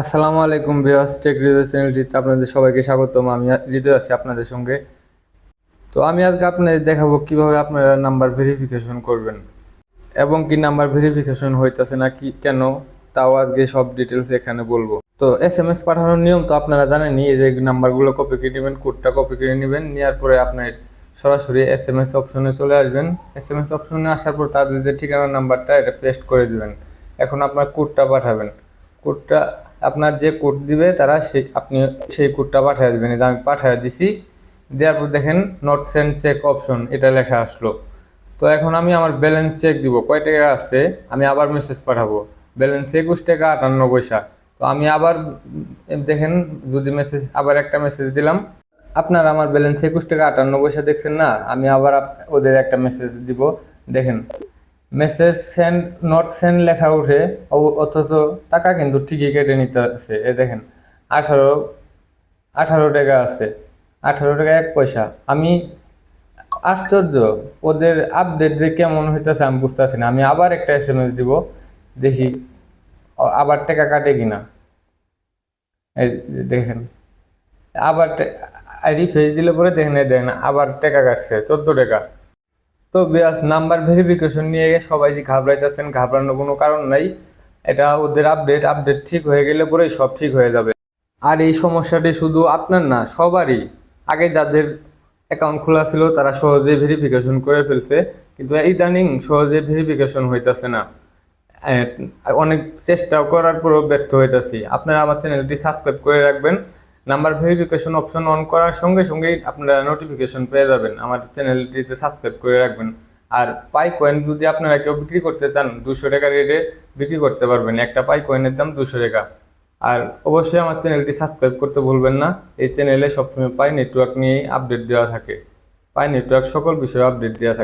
আসসালামু আলাইকুম বিয়াস টেক হৃদয় চ্যানেলটিতে আপনাদের সবাইকে স্বাগতম। আমি হৃদয় আছি আপনাদের সঙ্গে। তো আমি আজকে আপনাদের দেখাবো কীভাবে আপনারা নাম্বার ভেরিফিকেশন করবেন এবং কি নাম্বার ভেরিফিকেশন হইতেছে না কি কেন, তাও আজকে সব ডিটেলস এখানে বলব। তো এস এম এস পাঠানোর নিয়ম তো আপনারা জানেনই, এই যে নাম্বারগুলো কপি করে নেবেন কোডটা কপি করে নেবেন, নেওয়ার পরে আপনার সরাসরি এস এম এস অপশনে চলে আসবেন। এস এম এস অপশনে আসার পর তাদের যে ঠিকানা, নাম্বারটা, এটা পেস্ট করে দিবেন। এখন আপনার কোডটা পাঠাবেন। কোডটা আপনার যে কোড দিবে তারা সেই আপনি সেই কোডটা পাঠিয়ে দেবেন। যে আমি পাঠিয়ে দিছি, দেওয়ার পর দেখেন নট সেন্ড চেক অপশন এটা লেখা আসলো। তো এখন আমি আমার ব্যালেন্স চেক দিব। কয় টাকা আছে? আমি আবার মেসেজ পাঠাবো। ব্যালেন্স একুশ টাকা আটান্ন পয়সা। তো আমি আবার দেখেন যদি মেসেজ আবার একটা মেসেজ দিলাম, আপনার আমার ব্যালেন্স একুশ টাকা আটান্ন পয়সা দেখছেন না? আমি আবার ওদের একটা মেসেজ দিব। দেখেন মেসেজ সেন্ড নট সেন্ড লেখা উঠে অথচ টাকা কিন্তু ঠিকই কেটে নিতে আছে। এ দেখেন, আঠারো আঠারো টাকা আছে। আঠারো টাকা এক পয়সা। আমি আশ্চর্য, ওদের আপডেট যে কেমন হইতেছে আমি বুঝতেছি না। আমি আবার একটা এস এম এস দিব, দেখি আবার টাকা কাটে কিনা। এই দেখেন, আবার রিফ্রেশ দিলে পরে দেখেন দেখেন, আবার টাকা কাটছে, চোদ্দ টাকা। তো বিয়াস নাম্বার ভেরিফিকেশন নিয়ে সবাই যে ঘাবড়াইতেছেন, ঘাবড়ানোর কোনো কারণ নাই। এটা ওদের আপডেট আপডেট ঠিক হয়ে গেলে পরেই সব ঠিক হয়ে যাবে। আর এই সমস্যাটি শুধু আপনার না, সবারই। আগে যাদের অ্যাকাউন্ট খোলা ছিল, তারা সহজে ভেরিফিকেশন করে ফেলছে। কিন্তু ইদানিং সহজে ভেরিফিকেশন হইতাছে না। অনেক চেষ্টা করার পরও ব্যর্থ হইতাছি। আপনারা আমার চ্যানেলটি সাবস্ক্রাইব করে রাখবেন। নাম্বার ভেরিফিকেশন অপশন অন করার সঙ্গে সঙ্গেই আপনারা নোটিফিকেশন পেয়ে যাবেন। আমার চ্যানেলটিতে সাবস্ক্রাইব করে রাখবেন। আর পাই কয়েন যদি আপনারা কেউ বিক্রি করতে চান, দুশো টাকা রেটে বিক্রি করতে পারবেন। একটা পাই কয়েনের দাম দুশো টাকা। আর অবশ্যই আমার চ্যানেলটি সাবস্ক্রাইব করতে ভুলবেন না। এই চ্যানেলে সবসময় পাই নেটওয়ার্ক নিয়েই আপডেট দেওয়া থাকে। পাই নেটওয়ার্ক সকল বিষয়ে আপডেট দেওয়া থাকে।